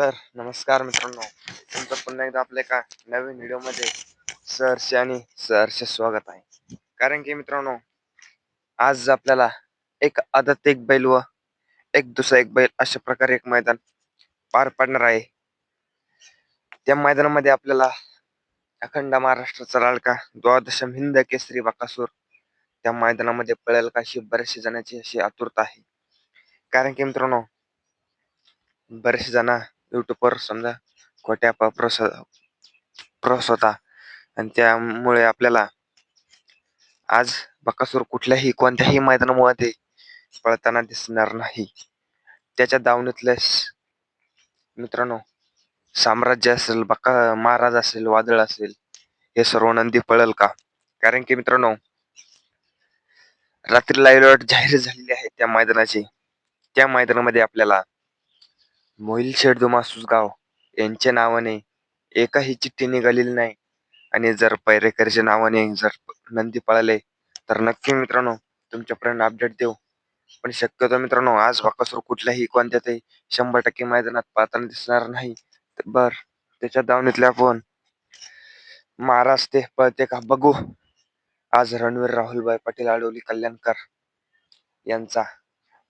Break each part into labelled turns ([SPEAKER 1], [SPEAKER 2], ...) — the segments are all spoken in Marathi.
[SPEAKER 1] तर नमस्कार मित्रांनो. तुमचं पुन्हा एकदा आपल्या एका नवीन व्हिडिओमध्ये सरसे आणि सरसे स्वागत आहे. कारण की मित्रांनो आज आपल्याला एक आदत एक बैल व एक दुसरा एक बैल अशा प्रकारे एक मैदान पार पडणार आहे. त्या मैदानामध्ये आपल्याला अखंड महाराष्ट्राचा लाडका द्वादशम हिंद केसरी बाकासूर त्या मैदानामध्ये पळेल का अशी बरेचसे जणांची अशी आतुरता आहे. कारण की मित्रांनो बरेचसे जण युट्यूबवर समजा खोट्या प्रस प्रस होता आणि त्यामुळे आपल्याला आज बकासूर कुठल्याही कोणत्याही मैदानामध्ये पळताना दिसणार नाही. त्याच्या दावणीतले मित्रांनो साम्राज्य असेल बका महाराज असेल वादळ असेल हे सर्व नंदी पळल का? कारण की मित्रांनो रात्री लाईव्ह जाहीर झालेली आहे त्या मैदानाची. त्या मैदानामध्ये आपल्याला मोहिल शेठ गाव. यांच्या नावाने एकही चिठ्ठी निघालेली नाही. आणि जर पैरेकरच्या नावाने जर नंदी पळाले तर नक्की मित्रांनो तुमच्यापर्यंत अपडेट देऊ. पण शक्यतो मित्रांनो आज बाकासूर कुठल्याही कोणत्यातही शंभर टक्के मैदानात पाहताना दिसणार नाही. बर त्याच्या दावणीतले आपण महाराज ते पळते का? बघू. आज रणवीर राहुलभाई पाटील आडवली कल्याणकर यांचा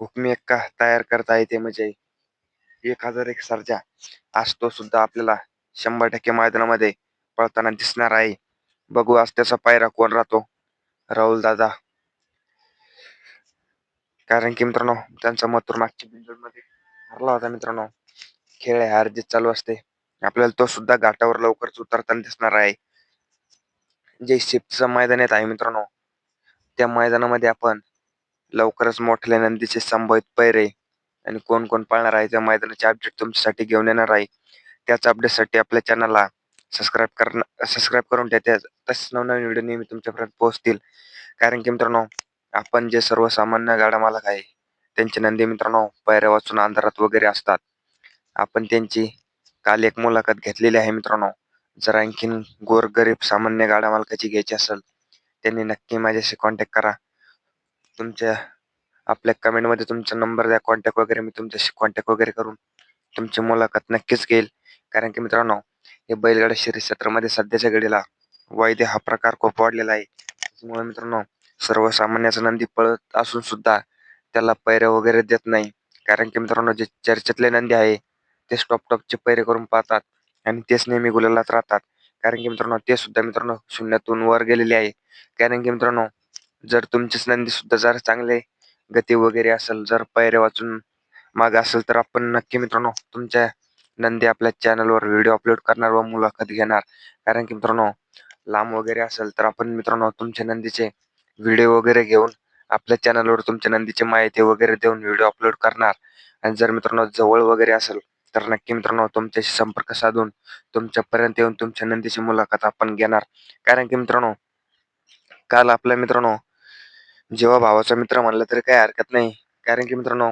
[SPEAKER 1] हुकमी एक्का तयार करता येते म्हणजे एक हजार एक सर्जा आज तो सुद्धा आपल्याला शंभर टक्के मैदानामध्ये पळताना दिसणार आहे. बघू आज त्याचा पायरा कोण राहतो. राहुल दादा. कारण की मित्रांनो त्यांचा मथुर मागच्या बिंदूमध्ये हरला होता मित्रांनो. खेळ हार जीत चालू असते. आपल्याला तो सुद्धा घाटावर लवकरच उतरताना दिसणार आहे. जे शिफ्टचं मैदान येत आहे मित्रांनो त्या मैदानामध्ये आपण लवकरच मोठल्या नंदीचे संभवित पैरे आणि कोण कोण पाळणार आहे त्या मैदानाचे अपडेट तुमच्यासाठी घेऊन येणार आहे. त्याच अपडेटसाठी आपल्या चॅनलला सबस्क्राईब करणं सबस्क्राईब करून ठेवा. त्या तसेच नवनवीन व्हिडिओ नेहमी तुमच्यापर्यंत पोहोचतील. कारण की मित्रांनो आपण जे सर्वसामान्य गाडा मालक आहे त्यांचे नंदी मित्रांनो पैऱ्या वाचून अंधारात वगैरे असतात. आपण त्यांची काल एक मुलाखत घेतलेली आहे मित्रांनो. जर आणखीन गोरगरीब सामान्य गाडा मालकाची घ्यायची असेल त्यांनी नक्की माझ्याशी कॉन्टॅक्ट करा. तुमच्या आपल्या कमेंटमध्ये तुमचा नंबर द्या कॉन्टॅक्ट वगैरे मी तुमच्याशी कॉन्टॅक्ट वगैरे करून तुमची मुलाखत नक्कीच घेईल. कारण की मित्रांनो हे बैलगाडा शरीर क्षेत्रामध्ये सध्याच्या घडीला वायदे हा प्रकार खूप वाढलेला आहे. त्यामुळे मित्रांनो सर्वसामान्याचा नंदी पळत असून सुद्धा त्याला पैरे वगैरे देत नाही. कारण की मित्रांनो जे चर्चेतले नंदी आहे ते स्टॉप टॉपचे पैरे करून पाहतात आणि तेच नेहमी गुलालात राहतात. कारण की मित्रांनो ते सुद्धा मित्रांनो शून्यातून वर गेलेले आहे. कारण की मित्रांनो जर तुमचेच नंदी सुद्धा जर चांगले गती वगैरे असेल जर पायऱ्या वाचून मागे असेल तर आपण नक्की मित्रांनो तुमच्या नंदी आपल्या चॅनलवर व्हिडिओ अपलोड करणार व मुलाखत घेणार. कारण की मित्रांनो लांब वगैरे असेल तर आपण मित्रांनो तुमच्या नंदीचे व्हिडिओ वगैरे घेऊन आपल्या चॅनलवर तुमच्या नंदीची माहिती वगैरे देऊन व्हिडिओ अपलोड करणार. आणि जर मित्रांनो जवळ वगैरे असेल तर नक्की मित्रांनो तुमच्याशी संपर्क साधून तुमच्यापर्यंत येऊन तुमच्या नंदीची मुलाखत आपण घेणार. कारण की मित्रांनो काल आपल्या मित्रांनो जेव्हा भावाचा मित्र म्हणलं तरी काही हरकत नाही. कारण की मित्रांनो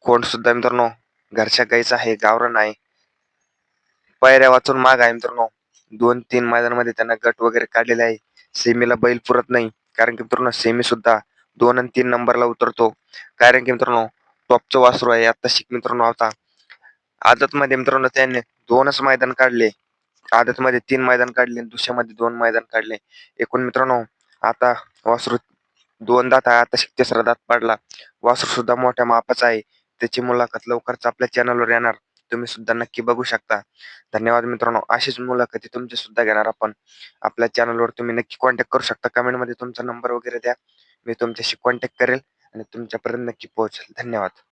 [SPEAKER 1] कोण सुद्धा मित्रांनो घरच्या गाईचा आहे गावरण आहे. पायऱ्या वाचून माग आहे मित्रांनो. दोन तीन मैदानामध्ये त्यांना गट वगैरे काढलेले आहे. सेमीला बैल पुरत नाही. कारण की मित्रांनो सेमी सुद्धा दोन आणि तीन नंबरला उतरतो. कारण की मित्रांनो टॉपचं वासरू आहे. आता शिक मित्रांनो आता. आदत मध्ये मित्रांनो त्यांनी दोनच मैदान काढले. आदत मध्ये तीन मैदान काढले दुसऱ्यामध्ये दोन मैदान काढले. एकूण मित्रांनो आता वासरू दोन दात आहे आता शिक तिसरा दात पाडला. वासरू सुद्धा मोठ्या मापाचा आहे. त्याची मुलाखत लवकरच आपल्या चॅनलवर येणार. तुम्ही सुद्धा नक्की बघू शकता. धन्यवाद मित्रांनो. अशीच मुलाखती तुमची सुद्धा घेणार आपण. आपल्या चॅनलवर तुम्ही नक्की कॉन्टॅक्ट करू शकता. कमेंटमध्ये तुमचा नंबर वगैरे द्या. मी तुमच्याशी कॉन्टॅक्ट करेल आणि तुमच्यापर्यंत नक्की पोहोचेल. धन्यवाद.